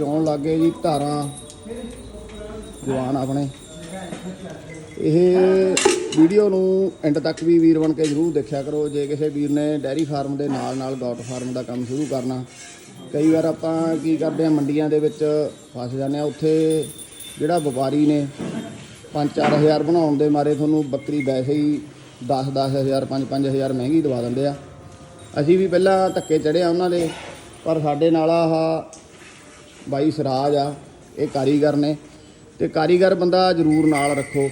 ਚੌਣ ਲੱਗੇ ਜੀ, ਧਾਰਾਂ, ਜਵਾਨ ਆਪਣੇ। ਇਹ ਵੀਡੀਓ ਨੂੰ ਐਂਡ ਤੱਕ ਵੀ ਵੀਰ ਬਣ ਕੇ ਜਰੂਰ ਦੇਖਿਆ ਕਰੋ। ਜੇ ਕਿਸੇ ਵੀਰ ਨੇ ਡੈਰੀ ਫਾਰਮ ਦੇ ਨਾਲ ਨਾਲ ਗੌਟ ਫਾਰਮ ਦਾ ਕੰਮ ਸ਼ੁਰੂ ਕਰਨਾ, ਕਈ ਵਾਰ ਆਪਾਂ ਕੀ ਕਰਦੇ ਆ ਮੰਡੀਆਂ ਦੇ ਵਿੱਚ ਫਸ ਜਾਂਦੇ ਆ ਉੱਥੇ ਜਿਹੜਾ ਵਪਾਰੀ ਨੇ 5-4000 ਬਣਾਉਣ ਦੇ ਮਾਰੇ ਤੁਹਾਨੂੰ ਬੱਕਰੀ ਵੈਸੇ ਹੀ 10-10000 5-5000 ਮਹਿੰਗੀ ਦਵਾ ਦਿੰਦੇ ਆ। ਅਸੀਂ ਵੀ ਪਹਿਲਾਂ ਧੱਕੇ ਚੜਿਆ ਉਹਨਾਂ ਦੇ, ਪਰ ਸਾਡੇ ਨਾਲ ਆਹ ਬਾਈ ਸਰਾਜ ਆ, ਇਹ ਕਾਰੀਗਰ ਨੇ। ਤੇ ਕਾਰੀਗਰ ਬੰਦਾ ਜ਼ਰੂਰ ਨਾਲ ਰੱਖੋ।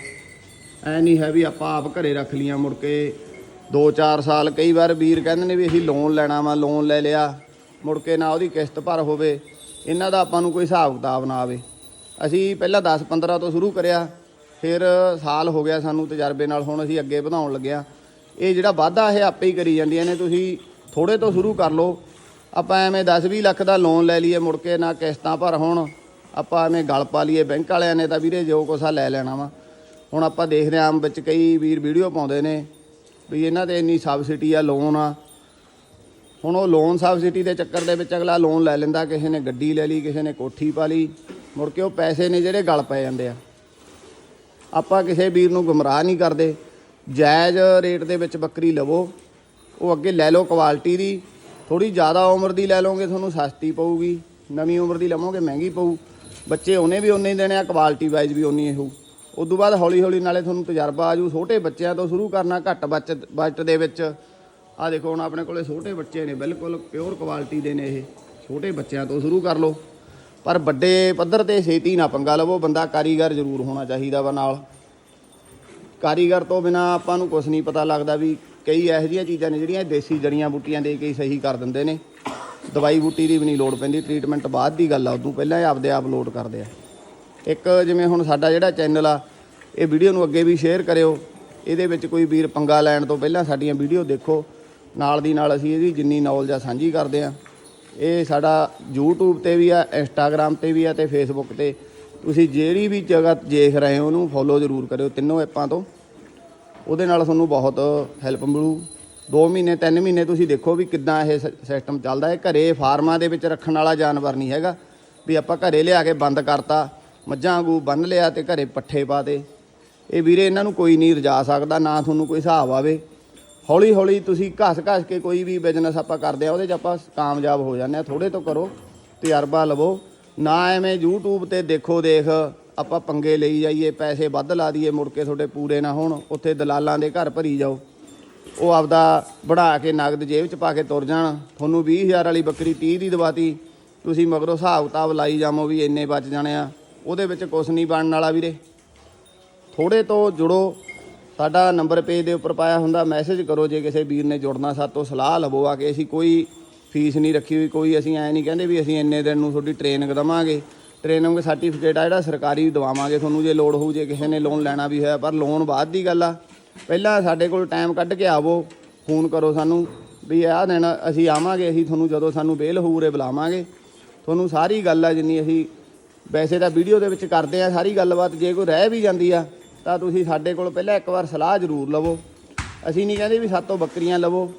ਐ ਨਹੀਂ ਹੈ ਵੀ ਆਪਾਂ ਆਪ ਘਰੇ ਰੱਖ ਲੀਆਂ ਮੁੜ ਕੇ। 2-4 ਸਾਲ ਕਈ ਵਾਰ ਵੀਰ ਕਹਿੰਦੇ ਨੇ ਵੀ ਅਸੀਂ ਲੋਨ ਲੈਣਾ ਵਾ ਲੋਨ ਲੈ ਲਿਆ। ਮੁੜ ਕੇ ਨਾ ਉਹਦੀ ਕਿਸ਼ਤ ਭਰ ਹੋਵੇ। ਇਹਨਾਂ ਦਾ ਆਪਾਂ ਨੂੰ ਕੋਈ ਹਿਸਾਬ ਕਿਤਾਬ ਨਾ ਆਵੇ। ਅਸੀਂ ਪਹਿਲਾਂ 10-15 ਤੋਂ ਸ਼ੁਰੂ ਕਰਿਆ। ਫਿਰ ਸਾਲ ਹੋ ਗਿਆ ਸਾਨੂੰ ਤਜਰਬੇ ਨਾਲ ਹੁਣ ਅਸੀਂ ਅੱਗੇ ਵਧਾਉਣ ਲੱਗਿਆ। ਇਹ ਜਿਹੜਾ ਵਾਧਾ ਇਹ ਆਪੇ ਹੀ ਕਰੀ ਜਾਂਦੀਆਂ ਨੇ। ਤੁਸੀਂ ਥੋੜੇ ਤੋਂ ਸ਼ੁਰੂ ਕਰ ਲਓ। ਆਪਾਂ ਐਵੇਂ 10-20 ਲੱਖ ਦਾ ਲੋਨ ਲੈ ਲਈਏ, ਮੁੜ ਕੇ ਨਾ ਕਿਸ਼ਤਾਂ ਭਰ ਹੋਣ, ਆਪਾਂ ਐਵੇਂ ਗਲ ਪਾ ਲਈਏ ਬੈਂਕ ਵਾਲਿਆਂ ਨੇ ਤਾਂ ਵੀਰੇ ਜੋ ਕੁਛ ਲੈ ਲੈਣਾ ਵਾ। ਹੁਣ ਆਪਾਂ ਦੇਖਦੇ ਆਂ ਆਮ ਵਿੱਚ ਕਈ ਵੀਰ ਵੀਡੀਓ ਪਾਉਂਦੇ ਨੇ ਵੀ ਇਹਨਾਂ ਤੇ ਇੰਨੀ ਸਬਸਿਡੀ ਆ ਲੋਨ ਆ। ਹੁਣ ਉਹ ਲੋਨ ਸਬਸਿਡੀ ਦੇ ਚੱਕਰ ਦੇ ਵਿੱਚ ਅਗਲਾ ਲੋਨ ਲੈ ਲੈਂਦਾ, ਕਿਸੇ ਨੇ ਗੱਡੀ ਲੈ ਲਈ, ਕਿਸੇ ਨੇ ਕੋਠੀ ਪਾ ਲਈ, ਮੁੜ ਕੇ ਉਹ ਪੈਸੇ ਨੇ ਜਿਹੜੇ ਗਲ ਪੈ ਜਾਂਦੇ ਆ। ਆਪਾਂ ਕਿਸੇ ਵੀਰ ਨੂੰ ਗੁੰਮਰਾਹ ਨਹੀਂ ਕਰਦੇ, ਜਾਇਜ਼ ਰੇਟ ਦੇ ਵਿੱਚ ਬੱਕਰੀ ਲਵੋ, ਉਹ ਅੱਗੇ ਲੈ ਲਓ ਕੁਆਲਿਟੀ ਦੀ ਥੋੜੀ ਜ਼ਿਆਦਾ ਉਮਰ ਦੀ ਲੈ ਲਓਗੇ, ਤੁਹਾਨੂੰ ਸਸਤੀ ਪਊਗੀ। ਨਵੀਂ ਉਮਰ ਦੀ ਲਵੋਗੇ, ਮਹਿੰਗੀ ਪਊ। ਬੱਚੇ ਉਹਨੇ ਵੀ ਉਨੇ ਹੀ ਦੇਣੇ, ਆ ਕੁਆਲਿਟੀ ਵਾਈਜ਼ ਵੀ ਉਨੀ ਹੀ ਹੋਊ ਉਸ ਤੋਂ ਬਾਅਦ ਹੌਲੀ ਹੌਲੀ ਨਾਲੇ ਤੁਹਾਨੂੰ ਤਜਰਬਾ ਆਜੂ, ਛੋਟੇ ਬੱਚਿਆਂ ਤੋਂ ਸ਼ੁਰੂ ਕਰਨਾ, ਘੱਟ ਬਚਤ ਬਜਟ ਦੇ ਵਿੱਚ। ਆ ਦੇਖੋ, ਹੁਣ ਆਪਣੇ ਕੋਲੇ ਛੋਟੇ ਬੱਚੇ ਨੇ, ਬਿਲਕੁਲ ਪਿਓਰ ਕੁਆਲਿਟੀ ਦੇ ਨੇ ਇਹ। ਛੋਟੇ ਬੱਚਿਆਂ ਤੋਂ ਸ਼ੁਰੂ ਕਰ ਲਓ। ਪਰ ਵੱਡੇ ਪੱਧਰ ਤੇ ਛੇਤੀ ਨਾ ਪੰਗਾ ਲਵੋ, ਬੰਦਾ ਕਾਰੀਗਰ ਜ਼ਰੂਰ ਹੋਣਾ ਚਾਹੀਦਾ ਵਾ ਨਾਲ। ਕਾਰੀਗਰ ਤੋਂ ਬਿਨਾ ਆਪਾਂ ਨੂੰ ਕੁਝ ਨਹੀਂ ਪਤਾ ਲੱਗਦਾ ਵੀ ਕਈ ਇਹੋ ਜਿਹੀਆਂ ਚੀਜ਼ਾਂ ਨੇ ਜਿਹੜੀਆਂ ਦੇਸੀ ਜੜੀਆਂ ਬੂਟੀਆਂ ਦੇ ਕੇ ਹੀ ਸਹੀ ਕਰ ਦਿੰਦੇ ਨੇ। ਦਵਾਈ ਬੂਟੀ ਦੀ ਵੀ ਨਹੀਂ ਲੋੜ ਪੈਂਦੀ ਟ੍ਰੀਟਮੈਂਟ ਬਾਅਦ ਦੀ ਗੱਲ ਆ, ਉਦੋਂ ਪਹਿਲਾਂ ਹੀ ਆਪਦੇ ਆਪ ਲੋਡ ਕਰਦੇ ਆ। ਇੱਕ ਜਿਵੇਂ ਹੁਣ ਸਾਡਾ ਜਿਹੜਾ ਚੈਨਲ ਆ, ਇਹ ਵੀਡੀਓ ਨੂੰ ਅੱਗੇ ਵੀ ਸ਼ੇਅਰ ਕਰਿਓ। ਇਹਦੇ ਵਿੱਚ ਕੋਈ ਵੀਰ ਪੰਗਾ ਲੈਣ ਤੋਂ ਪਹਿਲਾਂ ਸਾਡੀਆਂ ਵੀਡੀਓ ਦੇਖੋ। ਨਾਲ ਦੀ ਨਾਲ ਅਸੀਂ ਇਹਦੀ ਜਿੰਨੀ ਨੌਲੇਜ ਆ, ਸਾਂਝੀ ਕਰਦੇ ਆ। ਇਹ ਸਾਡਾ YouTube ਤੇ ਵੀ ਆ, Instagram ਤੇ ਵੀ ਆ ਤੇ Facebook ਤੇ। ਤੁਸੀਂ ਜਿਹੜੀ ਵੀ ਜਗ੍ਹਾ ਦੇਖ ਰਹੇ ਹੋ, ਉਹਨੂੰ ਫੋਲੋ ਜ਼ਰੂਰ ਕਰਿਓ। ਤਿੰਨੋਂ ਐਪਾਂ ਤੋਂ ਉਹਦੇ ਨਾਲ ਤੁਹਾਨੂੰ ਬਹੁਤ ਹੈਲਪ ਮਿਲੂ। 2 ਮਹੀਨੇ 3 ਮਹੀਨੇ ਤੁਸੀਂ ਦੇਖੋ ਵੀ ਕਿੱਦਾਂ ਇਹ ਸਿਸਟਮ ਚੱਲਦਾ ਹੈ। ਘਰੇ ਫਾਰਮਾਂ ਦੇ ਵਿੱਚ ਰੱਖਣ ਵਾਲਾ ਜਾਨਵਰ ਨਹੀਂ ਹੈਗਾ। ਵੀ ਆਪਾਂ ਘਰੇ ਲਿਆ ਕੇ ਬੰਦ ਕਰਤਾ, ਮੱਝਾਂ ਵਾਂਗੂ ਬੰਨ ਲਿਆ ਤੇ ਘਰੇ ਪੱਠੇ ਪਾਤੇ ਇਹ ਵੀਰੇ ਇਹਨਾਂ ਨੂੰ ਕੋਈ ਨਹੀਂ ਰਜਾ ਸਕਦਾ, ਨਾ ਤੁਹਾਨੂੰ ਕੋਈ ਹਿਸਾਬ ਆਵੇ। ਹੌਲੀ ਹੌਲੀ ਤੁਸੀਂ ਘਸ ਘਸ ਕੇ ਕੋਈ ਵੀ ਬਿਜ਼ਨਸ ਆਪਾਂ ਕਰਦੇ ਆ, ਉਹਦੇ 'ਚ ਆਪਾਂ ਕਾਮਯਾਬ ਹੋ ਜਾਂਦੇ ਆ। ਥੋੜੇ ਤੋਂ ਕਰੋ, ਤਜਰਬਾ ਲਵੋ। ਨਾ ਐਵੇਂ YouTube ਤੇ ਦੇਖੋ ਦੇਖ ਆਪਾਂ ਪੰਗੇ ਲਈ ਜਾਈਏ, ਪੈਸੇ ਵੱਧ ਲਾ ਦਈਏ, ਮੁੜ ਕੇ ਤੁਹਾਡੇ ਪੂਰੇ ਨਾ ਹੋਣ, ਉੱਥੇ ਦਲਾਲਾਂ ਦੇ ਘਰ ਭਰੀ ਜਾਓ। ਉਹ ਆਪਦਾ ਬਣਾ ਕੇ ਨਗਦ ਜੇਬ 'ਚ ਪਾ ਕੇ ਤੁਰ ਜਾਣ। ਤੁਹਾਨੂੰ 20000 ਵਾਲੀ ਬੱਕਰੀ 30 ਦੀ ਦਵਾਤੀ। ਤੁਸੀਂ ਮਗਰੋਂ ਹਿਸਾਬ ਕਿਤਾਬ ਲਾਈ ਜਾਮੋ ਵੀ ਇੰਨੇ ਬਚ ਜਾਣੇ ਆ। ਉਹਦੇ ਵਿੱਚ ਕੁਝ ਨਹੀਂ ਬਣਨ ਵਾਲਾ ਵੀਰੇ। ਥੋੜੇ ਤੋਂ ਜੁੜੋ। ਸਾਡਾ ਨੰਬਰ ਪੇਜ ਦੇ ਉੱਪਰ ਪਾਇਆ ਹੁੰਦਾ, ਮੈਸੇਜ ਕਰੋ ਜੇ ਕਿਸੇ ਵੀਰ ਨੇ ਜੁੜਨਾ ਸਾਤੋਂ ਸਲਾਹ ਲਵੋ ਆ ਕੇ। ਅਸੀਂ ਕੋਈ ਫੀਸ ਨਹੀਂ ਰੱਖੀ ਹੋਈ, ਕੋਈ ਅਸੀਂ ਐ ਨਹੀਂ ਕਹਿੰਦੇ ਵੀ ਅਸੀਂ ਇੰਨੇ ਦਿਨ ਨੂੰ ਤੁਹਾਡੀ ਟ੍ਰੇਨਿੰਗ ਦਵਾਂਗੇ। ਟ੍ਰੇਨਿੰਗ ਸਰਟੀਫਿਕੇਟ ਆ, ਜਿਹੜਾ ਸਰਕਾਰੀ ਦਵਾਵਾਂਗੇ ਤੁਹਾਨੂੰ, ਜੇ ਲੋੜ ਹੋਊ, ਜੇ ਕਿਸੇ ਨੇ ਲੋਨ ਲੈਣਾ ਵੀ ਹੋਇਆ ਪਰ ਲੋਨ ਬਾਅਦ ਦੀ ਗੱਲ ਆ। ਪਹਿਲਾਂ ਸਾਡੇ ਕੋਲ ਟਾਈਮ ਕੱਢ ਕੇ ਆਵੋ, ਫੋਨ ਕਰੋ ਸਾਨੂੰ, ਵੀ ਆਹ ਦਿਨ ਅਸੀਂ ਆਵਾਂਗੇ, ਅਸੀਂ ਤੁਹਾਨੂੰ ਜਦੋਂ ਸਾਨੂੰ ਬੇਲ ਹੋਊਰੇ ਬੁਲਾਵਾਂਗੇ। ਤੁਹਾਨੂੰ ਸਾਰੀ ਗੱਲ ਆ ਜਿੰਨੀ ਅਸੀਂ, ਵੈਸੇ ਤਾਂ ਵੀਡੀਓ ਦੇ ਵਿੱਚ ਕਰਦੇ ਆ, ਸਾਰੀ ਗੱਲਬਾਤ ਜੇ ਕੋਈ ਰਹਿ ਵੀ ਜਾਂਦੀ ਆ, ਤਾਂ ਤੁਸੀਂ ਸਾਡੇ ਕੋਲ ਪਹਿਲਾਂ ਇੱਕ ਵਾਰ ਸਲਾਹ ਜ਼ਰੂਰ ਲਵੋ। ਅਸੀਂ ਨਹੀਂ ਕਹਿੰਦੇ ਵੀ ਸਾਤੋਂ ਬੱਕਰੀਆਂ ਲਵੋ।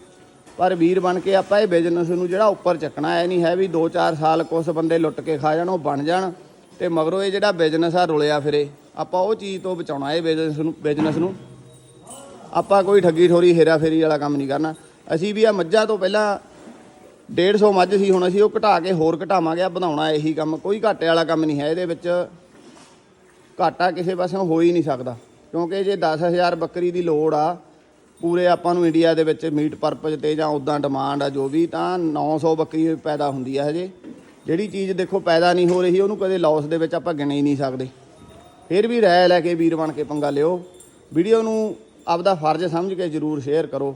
ਪਰ ਵੀਰ ਬਣ ਕੇ ਆਪਾਂ ਇਹ ਬਿਜ਼ਨਸ ਨੂੰ ਜਿਹੜਾ ਉੱਪਰ ਚੱਕਣਾ ਐ ਨਹੀਂ ਹੈ ਵੀ 2-4 ਸਾਲ ਕੁਛ ਬੰਦੇ ਲੁੱਟ ਕੇ ਖਾ ਜਾਣ, ਉਹ ਬਣ ਜਾਣ ਤੇ ਮਗਰੋਂ ਇਹ ਜਿਹੜਾ ਬਿਜ਼ਨਸ ਆ ਰੁਲਿਆ ਫਿਰੇ। ਆਪਾਂ ਉਹ ਚੀਜ਼ ਤੋਂ ਬਚਾਉਣਾ, ਇਹ ਬਿਜ਼ਨਸ ਨੂੰ ਬਿਜ਼ਨਸ ਨੂੰ। ਆਪਾਂ ਕੋਈ ਠੱਗੀ ਠੋਰੀ, ਹੇਰਾ ਫੇਰੀ ਵਾਲਾ ਕੰਮ ਨਹੀਂ ਕਰਨਾ। ਅਸੀਂ ਵੀ ਆ ਮੱਝਾਂ ਤੋਂ ਪਹਿਲਾਂ 150 ਮੱਝ ਸੀ, ਹੁਣ ਅਸੀਂ ਉਹ ਘਟਾ ਕੇ ਹੋਰ ਘਟਾਵਾਂਗੇ, ਆ ਵਧਾਉਣਾ ਇਹੀ ਕੰਮ। ਕੋਈ ਘਾਟੇ ਵਾਲਾ ਕੰਮ ਨਹੀਂ ਹੈ, ਇਹਦੇ ਵਿੱਚ ਘਾਟਾ ਕਿਸੇ ਪਾਸਿਓਂ ਹੋ ਹੀ ਨਹੀਂ ਸਕਦਾ। ਕਿਉਂਕਿ ਜੇ 10000 ਬੱਕਰੀ ਦੀ ਲੋੜ ਆ ਪੂਰੇ ਆਪਾਂ ਨੂੰ ਇੰਡੀਆ ਦੇ ਵਿੱਚ ਮੀਟ ਪਰਪਸ ਤੇ ਜਾਂ ਉਦਾਂ ਡਿਮਾਂਡ ਆ ਜੋ ਵੀ, ਤਾਂ 900 ਬੱਕਰੀ ਪੈਦਾ ਹੁੰਦੀ ਆ ਹਜੇ। ਜਿਹੜੀ ਚੀਜ਼ ਦੇਖੋ ਪੈਦਾ ਨਹੀਂ ਹੋ ਰਹੀ, ਉਹਨੂੰ ਕਦੇ ਲਾਸ ਦੇ ਵਿੱਚ ਆਪਾਂ ਗਿਣ ਹੀ ਨਹੀਂ ਸਕਦੇ। ਫਿਰ ਵੀ ਰਾਇ ਲੈ ਕੇ ਵੀਰ ਬਣ ਕੇ ਪੰਗਾ ਲਿਓ। ਵੀਡੀਓ ਨੂੰ ਆਪਦਾ ਫਰਜ਼ ਸਮਝ ਕੇ ਜਰੂਰ ਸ਼ੇਅਰ ਕਰੋ।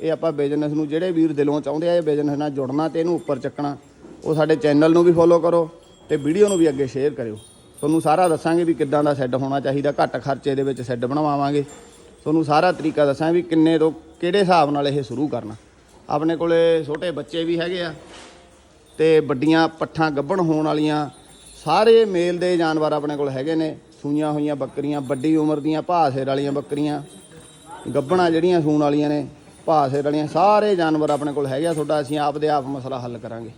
ਇਹ ਆਪਾਂ ਬਿਜ਼ਨਸ ਨੂੰ ਜਿਹੜੇ ਵੀਰ ਦਿਲੋਂ ਚਾਹੁੰਦੇ ਆ, ਇਹ ਬਿਜ਼ਨਸ ਨਾਲ ਜੁੜਨਾ ਤੇ ਇਹਨੂੰ ਉੱਪਰ ਚੱਕਣਾ। ਉਹ ਸਾਡੇ ਚੈਨਲ ਨੂੰ ਵੀ ਫੋਲੋ ਕਰੋ ਤੇ ਵੀਡੀਓ ਨੂੰ ਵੀ ਅੱਗੇ ਸ਼ੇਅਰ ਕਰਿਓ। ਤੁਹਾਨੂੰ ਸਾਰਾ ਦੱਸਾਂਗੇ ਵੀ ਕਿੱਦਾਂ ਦਾ ਸੈੱਡ ਹੋਣਾ ਚਾਹੀਦਾ। ਘੱਟ ਖਰਚੇ ਦੇ ਵਿੱਚ ਸੈੱਡ ਬਣਵਾਵਾਂਗੇ। ਤੁਹਾਨੂੰ ਸਾਰਾ ਤਰੀਕਾ ਦੱਸਾਂ ਵੀ ਕਿੰਨੇ ਤੋਂ ਕਿਹੜੇ ਹਿਸਾਬ ਨਾਲ ਇਹ ਸ਼ੁਰੂ ਕਰਨਾ। ਆਪਣੇ ਕੋਲੇ ਛੋਟੇ ਬੱਚੇ ਵੀ ਹੈਗੇ ਆ ਤੇ ਵੱਡੀਆਂ ਪੱਠਾਂ ਗੱਭਣ ਹੋਣ ਵਾਲੀਆਂ ਸਾਰੇ ਮੇਲ ਦੇ ਜਾਨਵਰ ਆਪਣੇ ਕੋਲ ਹੈਗੇ ਨੇ, ਸੂਈਆਂ ਹੋਈਆਂ ਬੱਕਰੀਆਂ, ਵੱਡੀ ਉਮਰ ਦੀਆਂ ਭਾਸੇਰ ਵਾਲੀਆਂ ਬੱਕਰੀਆਂ, ਗੱਭਣਾ ਜਿਹੜੀਆਂ ਸੂਣ ਵਾਲੀਆਂ ਨੇ ਭਾਸੇਰ ਵਾਲੀਆਂ, ਸਾਰੇ ਜਾਨਵਰ ਆਪਣੇ ਕੋਲ ਹੈਗੇ ਆ, ਤੁਹਾਡਾ ਅਸੀਂ ਆਪ ਦੇ ਆਪ ਮਸਲਾ ਹੱਲ ਕਰਾਂਗੇ।